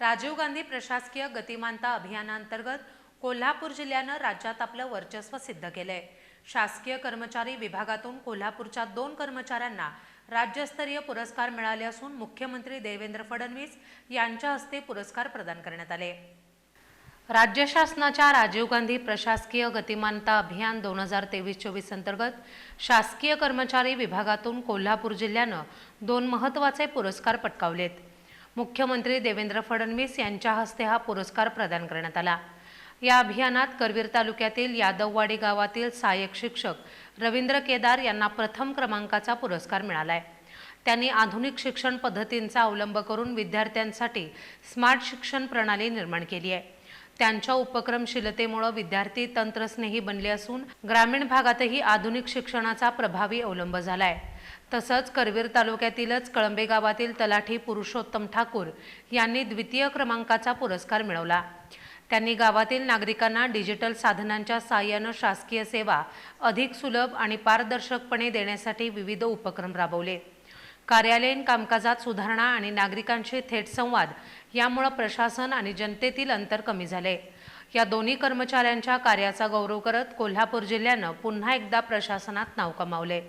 राजीव गांधी प्रशासकीय गतिमानता अभियानांतर्गत कोल्हापूर जिल्ह्यानं राज्यात आपलं वर्चस्व सिद्ध केलंय. शासकीय कर्मचारी विभागातून कोल्हापूरच्या दोन कर्मचाऱ्यांना राज्यस्तरीय पुरस्कार मिळाले असून मुख्यमंत्री देवेंद्र फडणवीस यांच्या हस्ते पुरस्कार प्रदान करण्यात आले. राज्य शासनाच्या राजीव गांधी प्रशासकीय गतिमानता अभियान दोन हजार तेवीस चोवीस अंतर्गत शासकीय कर्मचारी विभागातून कोल्हापूर जिल्ह्यानं दोन महत्त्वाचे पुरस्कार पटकावलेत. मुख्यमंत्री देवेंद्र फडणवीस यांच्या हस्ते हा पुरस्कार प्रदान करण्यात आला. या अभियानात करवीर तालुक्यातील यादववाडी गावातील सहाय्यक शिक्षक रवींद्र केदार यांना प्रथम क्रमांकाचा पुरस्कार मिळाला आहे त्यांनी आधुनिक शिक्षण पद्धतींचा अवलंब करून विद्यार्थ्यांसाठी स्मार्ट शिक्षण प्रणाली निर्माण केली आहे. त्यांच्या उपक्रमशीलतेमुळे विद्यार्थी तंत्रस्नेही बनले असून ग्रामीण भागातही आधुनिक शिक्षणाचा प्रभावी अवलंब झालाय. तसंच करवीर तालुक्यातीलच कळंबे गावातील तलाठी पुरुषोत्तम ठाकूर यांनी द्वितीय क्रमांकाचा पुरस्कार मिळवला. त्यांनी गावातील नागरिकांना डिजिटल साधनांच्या साहाय्यानं शासकीय सेवा अधिक सुलभ आणि पारदर्शकपणे देण्यासाठी विविध उपक्रम राबवले. कार्यालयीन कामकाजात सुधारणा आणि नागरिकांशी थेट संवाद यामुळे प्रशासन आणि जनतेतील अंतर कमी झाले. या दोन्ही कर्मचाऱ्यांच्या कार्याचा गौरव करत कोल्हापूर जिल्ह्यानं पुन्हा एकदा प्रशासनात नाव कमावले.